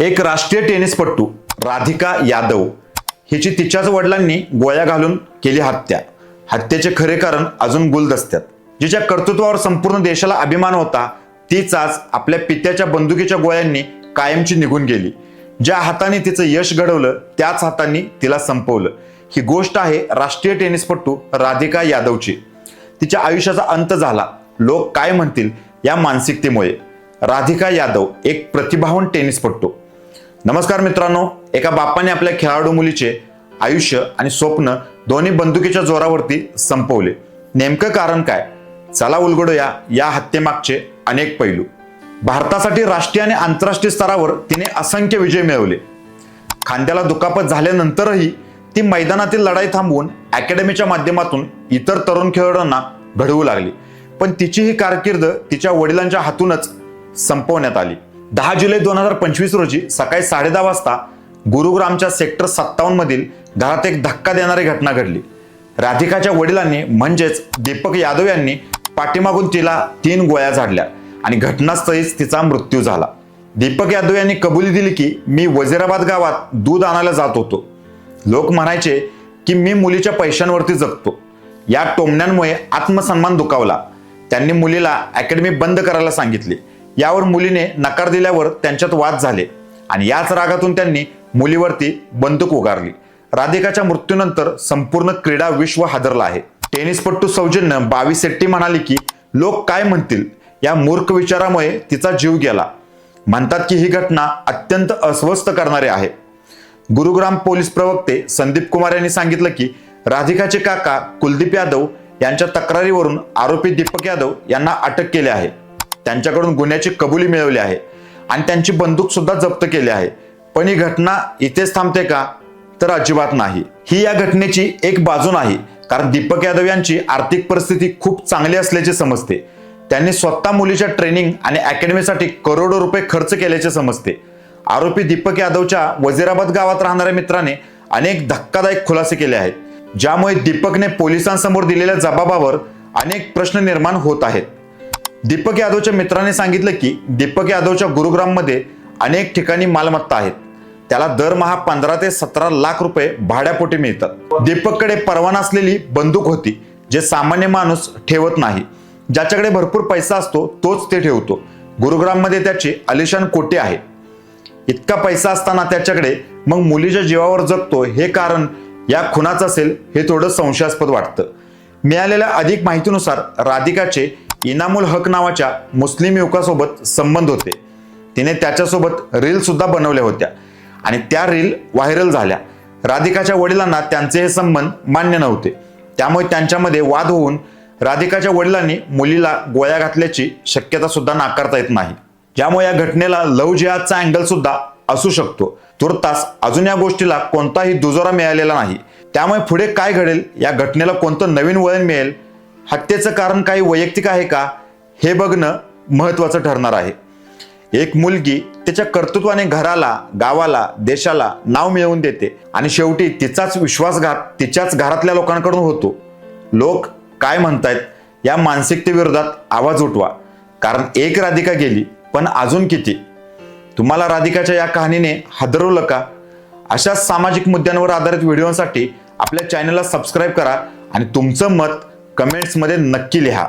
एक राष्ट्रीय टेनिसपटू राधिका यादव हिची तिच्याच वडिलांनी गोळ्या घालून केली हत्या. हत्येचे खरे कारण अजून गुलदस्त्यात जिच्या कर्तृत्वावर संपूर्ण देशाला अभिमान होता तीच आज आपल्या पित्याच्या बंदुकीच्या गोळ्यांनी कायमची निघून गेली. ज्या हाताने तिचं यश घडवलं त्याच हातांनी तिला संपवलं. ही गोष्ट आहे राष्ट्रीय टेनिसपटू राधिका यादवची. तिच्या आयुष्याचा अंत झाला. लोक काय म्हणतील या मानसिकतेमुळे? राधिका यादव एक प्रतिभावान टेनिसपटू. नमस्कार मित्रांनो एका बापाने आपल्या खेळाडू मुलीचे आयुष्य आणि स्वप्न दोन्ही बंदुकीच्या जोरावरती संपवले. नेमकं कारण काय? चला उलगडूया या हत्येमागचे अनेक पैलू. भारतासाठी राष्ट्रीय आणि आंतरराष्ट्रीय स्तरावर तिने असंख्य विजय मिळवले. खांद्याला दुखापत झाल्यानंतरही ती मैदानातील लढाई थांबवून अकॅडमीच्या माध्यमातून इतर तरुण खेळाडूंना घडवू लागली. पण तिची ही कारकीर्द तिच्या वडिलांच्या हातूनच संपवण्यात आली. दहा जुलै दोन हजार पंचवीस रोजी सकाळी साडेदहा वाजता गुरुग्रामच्या सेक्टर सत्तावन्न मधील घरात एक धक्का देणारी घटना घडली. राधिकाच्या वडिलांनी म्हणजेच दीपक यादव यांनी पाठीमागून तिला तीन गोळ्या झाडल्या आणि घटनास्थळीच तिचा मृत्यू झाला. दीपक यादव यांनी कबुली दिली की मी वजिराबाद गावात दूध आणायला जात होतो. लोक म्हणायचे की मी मुलीच्या पैशांवरती जगतो. या टोमण्यांमुळे आत्मसन्मान दुखावला. त्यांनी मुलीला अकॅडमी बंद करायला सांगितली. यावर मुलीने नकार दिल्यावर त्यांच्यात वाद झाले आणि याच रागातून त्यांनी मुलीवरती बंदूक उगारली. राधिकाच्या मृत्यूनंतर संपूर्ण क्रीडा विश्व हादरला आहे. टेनिसपट्टू सौजन्य बावीस शेट्टी म्हणाली की लोक काय म्हणतील? या मूर्ख विचारामुळे तिचा जीव गेला. म्हणतात की ही घटना अत्यंत अस्वस्थ करणारी आहे. गुरुग्राम पोलीस प्रवक्ते संदीप कुमार यांनी सांगितलं की राधिकाचे काका कुलदीप यादव यांच्या तक्रारीवरून आरोपी दीपक यादव यांना अटक केली आहे. त्यांच्याकडून गुन्ह्याची कबुली मिळवली आहे. आणि त्यांची बंदूक सुद्धा जप्त केली आहे. पण ही घटना इथेच थांबते का? तर अजिबात नाही. ही या घटनेची एक बाजू नाही. कारण दीपक यादव यांची आर्थिक परिस्थिती खूप चांगली असल्याचे समजते. त्यांनी स्वतः मुलीच्या ट्रेनिंग आणि अकॅडमीसाठी करोडो रुपये खर्च केल्याचे समजते. आरोपी दीपक यादवच्या वजिराबाद गावात राहणाऱ्या मित्राने अनेक धक्कादायक खुलासे केले आहेत. ज्यामुळे दीपकने पोलिसांसमोर दिलेल्या जबाबावर अनेक प्रश्न निर्माण होत आहेत. दीपक यादवच्या मित्राने सांगितलं की दीपक यादवच्या गुरुग्राममध्ये अनेक ठिकाणी मालमत्ता आहेत. त्याला दरमहा पंधरा ते सतरा लाख रुपये भाड्यापोटी मिळतात. दीपककडे परवाना असलेली बंदूक होती जे सामान्य माणूस ठेवत नाही. ज्याच्याकडे भरपूर पैसा असतो तोच ते ठेवतो. गुरुग्राममध्ये त्याची अलिशान कोटी आहे. इतका पैसा असताना त्याच्याकडे मग मुलीच्या जीवावर जगतो हे कारण या खुनाचं असेल हे थोडं संशयास्पद वाटतं. मिळालेल्या अधिक माहितीनुसार राधिकाचे इनामुल हक नावाच्या मुस्लिम युवकासोबत संबंध होते. तिने त्याच्यासोबत रील सुद्धा बनवल्या होत्या. आणि त्या रील व्हायरल झाल्या. राधिकाच्या वडिलांना त्यांचे हे संबंध मान्य नव्हते. त्यामुळे त्यांच्यामध्ये वाद होऊन राधिकाच्या वडिलांनी मुलीला गोळ्या घातल्याची शक्यता सुद्धा नाकारता येत नाही. ज्यामुळे या घटनेला लव जिहादचा अँगल सुद्धा असू शकतो. तुर्तास अजून या गोष्टीला कोणताही दुजोरा मिळालेला नाही. त्यामुळे पुढे काय घडेल या घटनेला कोणतं नवीन वळण मिळेल हत्येचं कारण काही वैयक्तिक आहे का हे बघणं महत्वाचं ठरणार आहे. एक मुलगी तिच्या कर्तृत्वाने घराला गावाला देशाला नाव मिळवून देते आणि शेवटी तिचाच विश्वासघात तिच्याच घरातल्या लोकांकडून होतो. लोक काय म्हणतायत या मानसिकतेविरोधात आवाज उठवा. कारण एक राधिका गेली पण अजून किती? तुम्हाला राधिकाच्या या कहाणीने हादरवलं का? अशाच सामाजिक मुद्द्यांवर आधारित व्हिडिओसाठी आपल्या चॅनलला सबस्क्राईब करा आणि तुमचं मत कमेंट्समध्ये नक्की लिहा.